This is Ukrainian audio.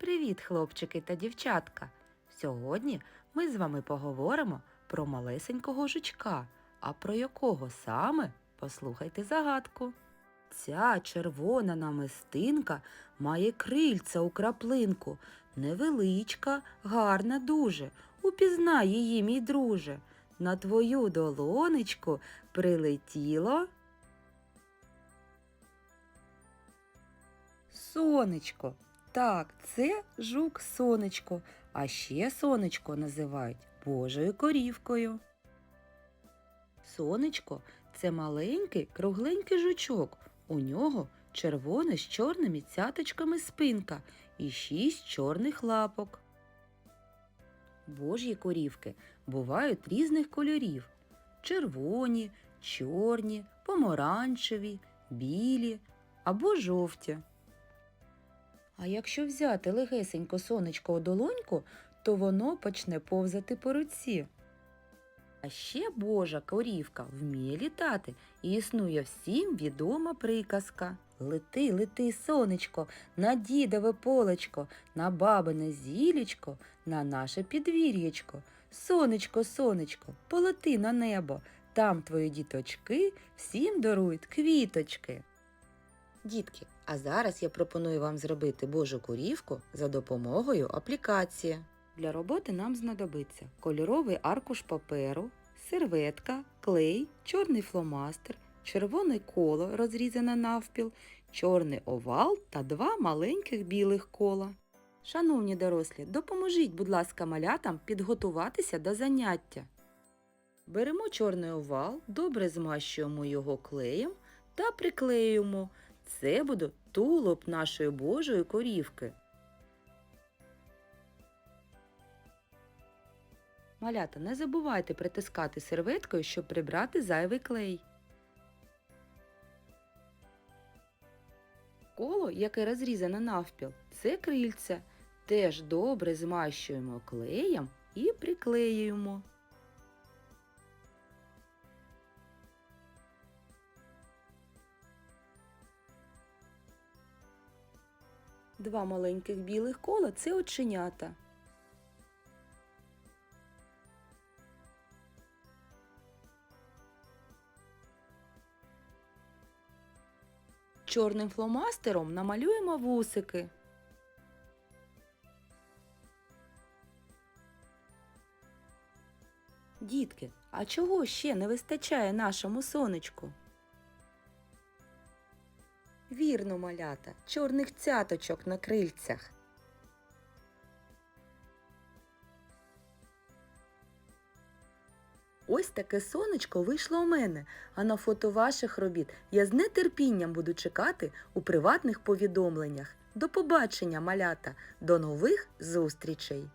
Привіт, хлопчики та дівчатка! Сьогодні ми з вами поговоримо про малесенького жучка. А про якого саме? Послухайте загадку. Ця червона намистинка має крильця у краплинку. Невеличка, гарна дуже. Упізнай її, мій друже. На твою долонечку прилетіло. Сонечко. Так, це жук сонечко, а ще сонечко називають Божою корівкою. Сонечко це маленький кругленький жучок. У нього червона з чорними цяточками спинка і шість чорних лапок. Божі корівки бувають різних кольорів: червоні, чорні, помаранчеві, білі або жовті. А якщо взяти легесенько сонечко у долоньку, то воно почне повзати по руці. А ще Божа корівка вміє літати і існує всім відома приказка. Лети, лети, сонечко, на дідове полечко, на бабине зілечко, на наше підвір'ячко. Сонечко, сонечко, полети на небо, там твої діточки всім дарують квіточки. Дітки, а зараз я пропоную вам зробити Божу корівку за допомогою аплікації. Для роботи нам знадобиться кольоровий аркуш паперу, серветка, клей, чорний фломастер, червоне коло розрізане навпіл, чорний овал та два маленьких білих кола. Шановні дорослі, допоможіть, будь ласка, малятам підготуватися до заняття. Беремо чорний овал, добре змащуємо його клеєм та приклеюємо. Це буде тулуб нашої Божої корівки. Малята, не забувайте притискати серветкою, щоб прибрати зайвий клей. Коло, яке розрізане навпіл, це крильця. Теж добре змащуємо клеєм і приклеюємо. Два маленьких білих кола це оченята. Чорним фломастером намалюємо вусики. Дітки, а чого ще не вистачає нашому сонечку? Вірно, малята, чорних цяточок на крильцях. Ось таке сонечко вийшло у мене, а на фото ваших робіт я з нетерпінням буду чекати у приватних повідомленнях. До побачення, малята, до нових зустрічей!